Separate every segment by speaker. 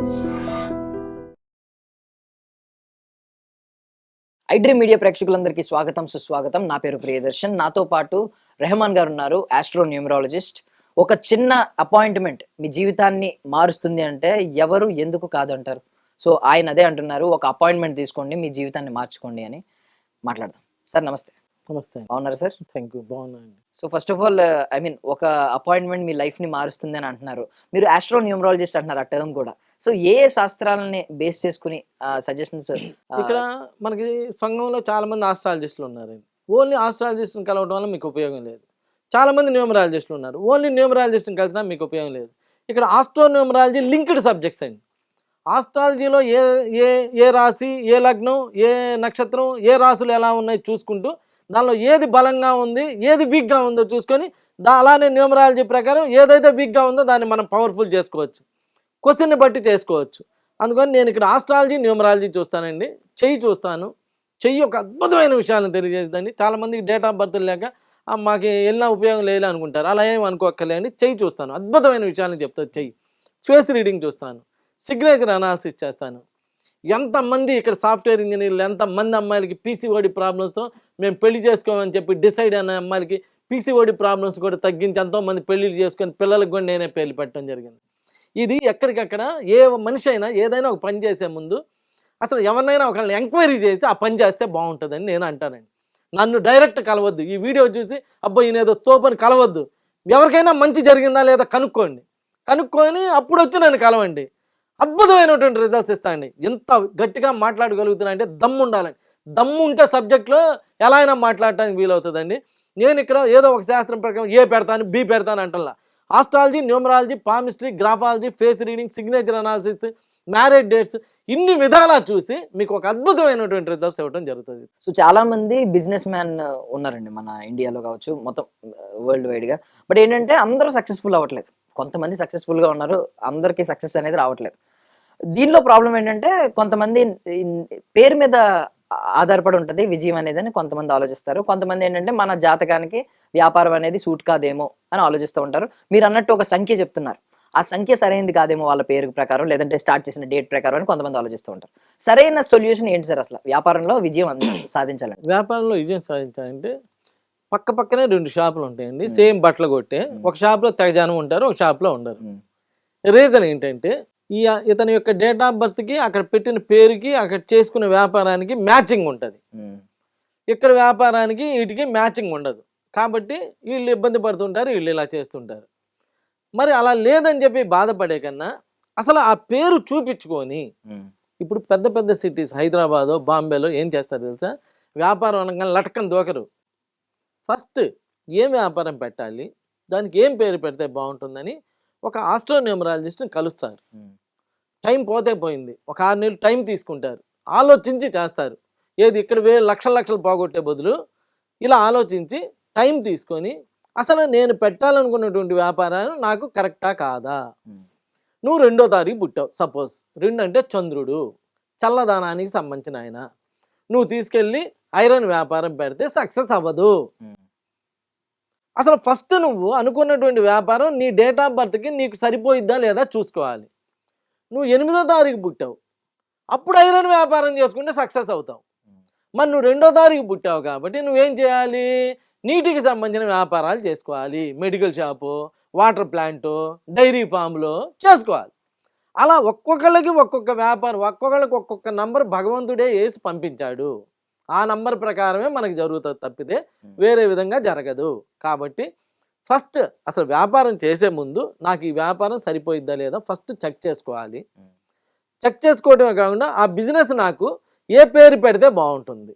Speaker 1: IDream media ప్రేక్షకులందరికీ స్వాగతం సుస్వాగతం. నా పేరు ప్రియదర్శన్. నాతో పాటు రెహమాన్ గారు ఉన్నారు ఆస్ట్రో న్యూమరాలజిస్ట్. ఒక చిన్న అపాయింట్మెంట్ మీ జీవితాన్ని మారుస్తుంది అంటే ఎవరు ఎందుకు కాదంటారు? సో ఆయన అదే అంటున్నారు ఒక అపాయింట్మెంట్ తీసుకోండి మీ జీవితాన్ని మార్చుకోండి అని మాట్లాడదాం. సార్ నమస్తే.
Speaker 2: నమస్తే.
Speaker 1: బాగున్నారా సార్?
Speaker 2: థ్యాంక్ యూ బాగున్నాయండి
Speaker 1: so first of all I mean ఒక అపాయింట్మెంట్ మీ లైఫ్ని మారుస్తుంది అని అంటున్నారు. మీరు ఆస్ట్రో న్యూమరాలజిస్ట్ అంటున్నారు ఆ టర్మ్ కూడా. సో ఏ ఏ శాస్త్రాలని బేస్ చేసుకుని సజెషన్స్
Speaker 2: ఇక్కడ మనకి సంఘంలో చాలా మంది ఆస్ట్రాలజిస్టులు ఉన్నారు. ఓన్లీ ఆస్ట్రాలజిస్ట్ని కలవడం వల్ల మీకు ఉపయోగం లేదు. చాలా మంది న్యూమరాలజిస్టులు ఉన్నారు. ఓన్లీ న్యూమరాలజిస్ట్ని కలిసినా మీకు ఉపయోగం లేదు. ఇక్కడ ఆస్ట్రో న్యూమరాలజీ లింక్డ్ సబ్జెక్ట్స్ అండి. ఆస్ట్రాలజీలో ఏ ఏ ఏ రాశి ఏ లగ్నం ఏ నక్షత్రం ఏ రాశులు ఎలా ఉన్నాయి చూసుకుంటూ దానిలో ఏది బలంగా ఉంది ఏది వీక్గా ఉందో చూసుకొని దా అలానే న్యూమరాలజీ ప్రకారం ఏదైతే వీక్గా ఉందో దాన్ని మనం పవర్ఫుల్ చేసుకోవచ్చు. క్వశ్చన్ని బట్టి చేసుకోవచ్చు. అందుకని నేను ఇక్కడ ఆస్ట్రాలజీ న్యూమరాలజీ చూస్తానండి. చెయ్యి చూస్తాను. చెయ్యి ఒక అద్భుతమైన విషయాలను తెలియజేస్తుందండి చాలామందికి డేట్ ఆఫ్ బర్త్ లేక మాకు వెళ్ళినా ఉపయోగం లేదు అనుకుంటారు. అలా ఏం అనుకోక్కర్లేండి చెయ్యి చూస్తాను. అద్భుతమైన విషయాలను చెప్తాను చెయ్యి. ఫేస్ రీడింగ్ చూస్తాను. సిగ్నేచర్ అనాలిసిస్ చేస్తాను. ఎంతమంది ఇక్కడ సాఫ్ట్వేర్ ఇంజనీర్లు ఎంతమంది అమ్మాయిలకి పీసీఓడి ప్రాబ్లమ్స్తో మేము పెళ్ళి చేసుకోమని చెప్పి డిసైడ్ అయిన అమ్మాయిలకి పీసీఓడి ప్రాబ్లమ్స్ కూడా తగ్గించి ఎంతోమంది పెళ్ళిళ్ళు చేసుకొని పిల్లలకు కూడా నేనే పెళ్ళి పెట్టడం జరిగింది. ఇది ఎక్కడికక్కడ ఏ మనిషి అయినా ఏదైనా ఒక పని చేసే ముందు అసలు ఎవరినైనా ఒకళ్ళని ఎంక్వైరీ చేసి ఆ పని చేస్తే బాగుంటుందని నేను అంటానండి. నన్ను డైరెక్ట్ కలవద్దు. ఈ వీడియో చూసి అబ్బాయి ఈయనేదో తోపని కలవద్దు. ఎవరికైనా మంచి జరిగిందా లేదా కనుక్కోండి. కనుక్కొని అప్పుడు వచ్చి నన్ను కలవండి. అద్భుతమైనటువంటి రిజల్ట్స్ ఇస్తాయండి ఎంత గట్టిగా మాట్లాడగలుగుతున్నా అంటే దమ్ము ఉండాలండి. దమ్ము ఉంటే సబ్జెక్ట్లో ఎలా అయినా మాట్లాడటానికి వీలవుతుందండి. నేను ఇక్కడ ఏదో ఒక శాస్త్రం ప్రకారం ఏ పెడతాను బి పెడతాను అంటల్లా. Astrology numerology palmistry graphology face reading signature analysis marriage dates ఇన్ని విధాలా చూసి మీకు ఒక అద్భుతమైనటువంటి రిజల్ట్స్ ఇవ్వడం జరుగుతుంది.
Speaker 1: సో చాలా మంది బిజినెస్ మ్యాన్ ఉన్నారండి మన ఇండియాలో కావచ్చు మొత్తం uh, వరల్డ్ వైడ్గా. బట్ ఏంటంటే అందరూ సక్సెస్ఫుల్ అవ్వట్లేదు. కొంతమంది సక్సెస్ఫుల్గా ఉన్నారు అందరికీ సక్సెస్ అనేది రావట్లేదు. దీనిలో ప్రాబ్లం ఏంటంటే కొంతమంది పేరు మీద ఆధారపడి ఉంటుంది విజయం అనేది అని కొంతమంది ఆలోచిస్తారు. కొంతమంది ఏంటంటే మన జాతకానికి వ్యాపారం అనేది సూట్ కాదేమో అని ఆలోచిస్తూ ఉంటారు. మీరు అన్నట్టు ఒక సంఖ్య చెప్తున్నారు. ఆ సంఖ్య సరైనది కాదేమో వాళ్ళ పేరు ప్రకారం లేదంటే స్టార్ట్ చేసిన డేట్ ప్రకారం అని కొంతమంది ఆలోచిస్తూ ఉంటారు. సరైన సొల్యూషన్ ఏంటి సార్ అసలు? వ్యాపారంలో విజయం అంద- సాధించాలంటే?
Speaker 2: వ్యాపారంలో విజయం సాధించాలంటే పక్క పక్కనే రెండు షాపులు ఉంటాయండి. సేమ్ బట్టలు కొట్టే ఒక షాప్లో తెగజానం ఉంటారు ఒక షాప్లో ఉండరు. రీజన్ ఏంటంటే ఈ ఇతని యొక్క డేట్ ఆఫ్ బర్త్కి అక్కడ పెట్టిన పేరుకి అక్కడ చేసుకునే వ్యాపారానికి మ్యాచింగ్ ఉంటుంది. ఇక్కడ వ్యాపారానికి వీటికి మ్యాచింగ్ ఉండదు. కాబట్టి వీళ్ళు ఇబ్బంది పడుతుంటారు వీళ్ళు ఇలా చేస్తుంటారు. మరి అలా లేదని చెప్పి బాధపడే కన్నా అసలు ఆ పేరు చూపించుకొని. ఇప్పుడు పెద్ద పెద్ద సిటీస్ హైదరాబాదో బాంబేలో ఏం చేస్తారు తెలుసా? వ్యాపారం అనగానే లటకం దోకరు. ఫస్ట్ ఏం వ్యాపారం పెట్టాలి? దానికి ఏం పేరు పెడితే బాగుంటుందని ఒక ఆస్ట్రోన్యూమరాలజిస్ట్ని కలుస్తారు. టైం పోతే పోయింది. ఒక ఆరు నెలలు టైం తీసుకుంటారు. ఆలోచించి చేస్తారు. ఏది ఇక్కడ వే లక్షల లక్షలు పోగొట్టే బదులు ఇలా ఆలోచించి టైం తీసుకొని అసలు నేను పెట్టాలనుకున్నటువంటి వ్యాపారాన్ని నాకు కరెక్టా కాదా. నువ్వు రెండో తారీఖు పుట్టావు సపోజ్. రెండు అంటే చంద్రుడు. చల్లదానానికి సంబంధించిన ఆయన. నువ్వు తీసుకెళ్ళి ఐరన్ వ్యాపారం పెడితే సక్సెస్ అవ్వదు. అసలు ఫస్ట్ నువ్వు అనుకున్నటువంటి వ్యాపారం నీ డేట్ ఆఫ్ బర్త్కి నీకు సరిపోయిద్దా లేదా చూసుకోవాలి. నువ్వు ఎనిమిదో తారీఖు పుట్టావు. అప్పుడు ఐరన్ వ్యాపారం చేసుకుంటే సక్సెస్ అవుతావు. మరి నువ్వు రెండో తారీఖు పుట్టావు కాబట్టి నువ్వేం చేయాలి? నీటికి సంబంధించిన వ్యాపారాలు చేసుకోవాలి. Medical shop water plant dairy ఫామ్లో చేసుకోవాలి. అలా ఒక్కొక్కళ్ళకి ఒక్కొక్క వ్యాపారం ఒక్కొక్కళ్ళకి ఒక్కొక్క నంబర్ భగవంతుడే వేసి పంపించాడు. ఆ నంబర్ ప్రకారమే మనకి జరుగుతుంది తప్పితే వేరే విధంగా జరగదు. కాబట్టి ఫస్ట్ అసలు వ్యాపారం చేసే ముందు నాకు ఈ వ్యాపారం సరిపోయిద్దా లేదా ఫస్ట్ చెక్ చేసుకోవాలి. చెక్ చేసుకోవడమే కాకుండా ఆ బిజినెస్ నాకు ఏ పేరు పెడితే బాగుంటుంది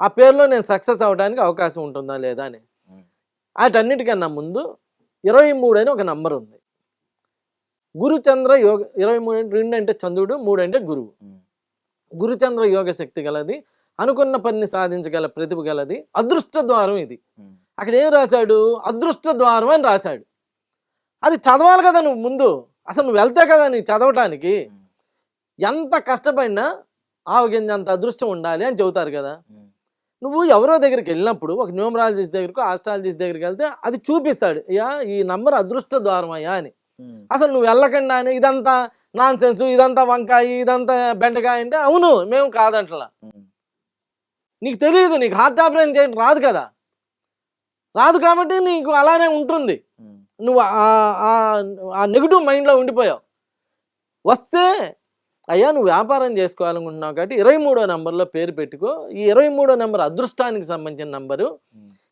Speaker 2: ఆ పేరులో నేను సక్సెస్ అవడానికి అవకాశం ఉంటుందా లేదా అని. వాటన్నిటికన్నా ముందు ఇరవై మూడు అని ఒక నంబర్ ఉంది గురు చంద్ర యోగ ఇరవై మూడు అంటే రెండు అంటే చంద్రుడు మూడు అంటే గురువు. గురుచంద్ర యోగ శక్తి గలది అనుకున్న పనిని సాధించగల ప్రతిభ గలది అదృష్ట ద్వారం ఇది. అక్కడ ఏం రాశాడు? అదృష్ట ద్వారం అని రాశాడు. అది చదవాలి కదా నువ్వు ముందు. అసలు నువ్వు వెళ్తే కదా నీకు చదవటానికి. ఎంత కష్టపడినా ఆవగింజ అంత అదృష్టం ఉండాలి అని చెబుతారు కదా. నువ్వు ఎవరో దగ్గరికి వెళ్ళినప్పుడు ఒక న్యూమరాలజిస్ట్ దగ్గరకు ఆస్ట్రాలజిస్ట్ దగ్గరికి వెళ్తే అది చూపిస్తాడు. అయ్యా ఈ నంబర్ అదృష్ట ద్వారం అయ్యా అని. అసలు నువ్వు వెళ్ళకుండా అని ఇదంతా నాన్ సెన్స్ ఇదంతా వంకాయ ఇదంతా బెండకాయ అంటే అవును మేము కాదంటలా. నీకు తెలియదు నీకు హార్ట్ ఆపరేషన్ చేయడం రాదు కదా. రాదు కాబట్టి నీకు అలానే ఉంటుంది. నువ్వు ఆ- నెగిటివ్ మైండ్లో ఉండిపోయావు. వస్తే అయ్యా నువ్వు వ్యాపారం చేసుకోవాలనుకుంటున్నావు కాబట్టి ఇరవై మూడో నెంబర్లో పేరు పెట్టుకో. ఈ ఇరవై మూడో నెంబర్ అదృష్టానికి సంబంధించిన నంబరు.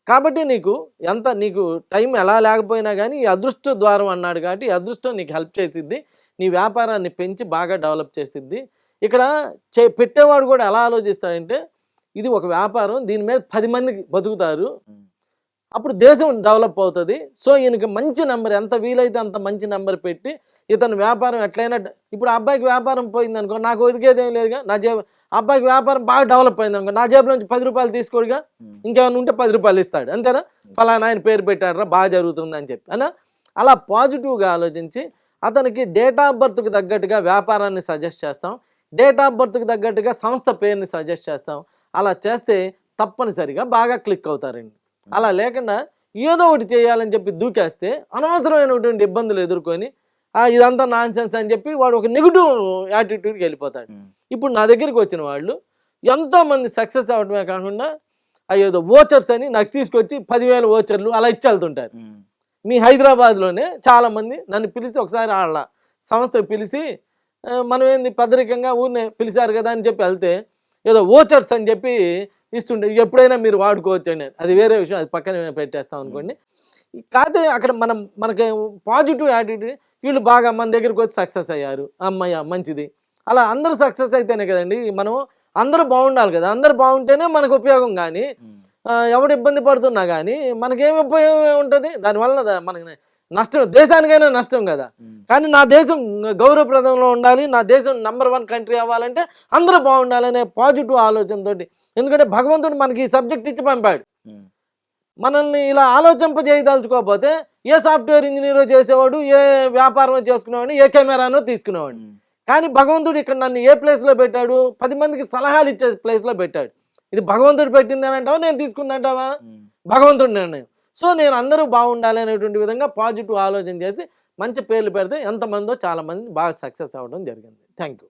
Speaker 2: కాబట్టి నీకు ఎంత నీకు టైం ఎలా లేకపోయినా కానీ ఈ అదృష్ట ద్వారం అన్నాడు కాబట్టి ఈ అదృష్టం నీకు హెల్ప్ చేసిద్ది. నీ వ్యాపారాన్ని పెంచి బాగా డెవలప్ చేసిద్ది. ఇక్కడ చే పెట్టేవాడు కూడా ఎలా ఆలోచిస్తాడంటే ఇది ఒక వ్యాపారం దీని మీద పది మంది బతుకుతారు. అప్పుడు దేశం డెవలప్ అవుతుంది. సో ఈయనకి మంచి నెంబర్ ఎంత వీలైతే అంత మంచి నెంబర్ పెట్టి ఇతను వ్యాపారం ఎట్లయినా ఇప్పుడు అబ్బాయికి వ్యాపారం పోయింది అనుకో నాకు ఒరిగేది ఏం లేదుగా నా జేబు అబ్బాయికి వ్యాపారం బాగా డెవలప్ అయింది అనుకో నా జేబులో నుంచి పది రూపాయలు తీసుకోడుగా ఇంకేమైనా ఉంటే పది రూపాయలు ఇస్తాడు. అంతేనా? ఫలానా ఆయన పేరు పెట్టాడరా బాగా జరుగుతుంది అని చెప్పి. అనా అలా పాజిటివ్గా ఆలోచించి అతనికి డేట్ ఆఫ్ బర్త్కి తగ్గట్టుగా వ్యాపారాన్ని సజెస్ట్ చేస్తాం. డేట్ ఆఫ్ బర్త్కి తగ్గట్టుగా సంస్థ పేరుని సజెస్ట్ చేస్తాం. అలా చేస్తే తప్పనిసరిగా బాగా క్లిక్ అవుతారండి. అలా లేకుండా ఏదో ఒకటి చేయాలని చెప్పి దూకేస్తే అనవసరమైనటువంటి ఇబ్బందులు ఎదుర్కొని "ఆ, ఇదంతా నాన్ సెన్స్ అని చెప్పి వాడు ఒక నెగిటివ్ యాటిట్యూడ్కి వెళ్ళిపోతాడు. ఇప్పుడు నా దగ్గరికి వచ్చిన వాళ్ళు ఎంతోమంది సక్సెస్ అవ్వడమే కాకుండా అయ్యేదో ఓచర్స్ అని నాకు తీసుకొచ్చి పదివేల ఓచర్లు అలా ఇచ్చి వెళ్తుంటారు మీ హైదరాబాద్లోనే చాలామంది నన్ను పిలిచి ఒకసారి వాళ్ళ సంస్థ పిలిచి "ఆ, మనం ఏంది పెద్దరికంగా ఊరినే పిలిచారు కదా అని చెప్పి వెళ్తే ఏదో ఓచర్స్ అని చెప్పి ఇస్తుంటే ఎప్పుడైనా మీరు వాడుకోవచ్చు అండి అది వేరే విషయం అది పక్కన పెట్టేస్తాం అనుకోండి. కాకపోతే అక్కడ మనం మనకి పాజిటివ్ యాటిట్యూడ్ వీళ్ళు బాగా మన దగ్గరికి వచ్చి సక్సెస్ అయ్యారు. అమ్మయ్య మంచిది. అలా అందరూ సక్సెస్ అయితేనే కదండి. మనం అందరూ బాగుండాలి కదా. అందరూ బాగుంటేనే మనకు ఉపయోగం కానీ ఎవడు ఇబ్బంది పడుతున్నా కానీ మనకేం ఉపయోగం ఉంటుంది? దానివల్ల మనకి నష్టం దేశానికైనా నష్టం కదా. కానీ నా దేశం గౌరవప్రదంలో ఉండాలి. నా దేశం నంబర్ వన్ కంట్రీ అవ్వాలంటే అందరూ బాగుండాలనే పాజిటివ్ ఆలోచనతోటి ఎందుకంటే భగవంతుడు మనకి ఈ సబ్జెక్ట్ ఇచ్చి పంపాడు. మనల్ని ఇలా ఆలోచింపజేయదలుచుకోకపోతే ఏ సాఫ్ట్వేర్ ఇంజనీర్ చేసేవాడు ఏ వ్యాపారం చేసుకునేవాడు ఏ కెమెరానో తీసుకునేవాడు. కానీ భగవంతుడు ఇక్కడ నన్ను ఏ ప్లేస్లో పెట్టాడు? పది మందికి సలహాలు ఇచ్చే ప్లేస్లో పెట్టాడు. ఇది భగవంతుడు పెట్టింది అని అంటావా? నేను తీసుకుందంటావా భగవంతుడి నిర్ణయం సో నేను అందరూ బాగుండాలి అనేటువంటి విధంగా పాజిటివ్ ఆలోచన చేసి మంచి పేర్లు పెడితే ఎంతమందో చాలా మంది బాగా సక్సెస్ అవ్వడం జరిగింది. Thank you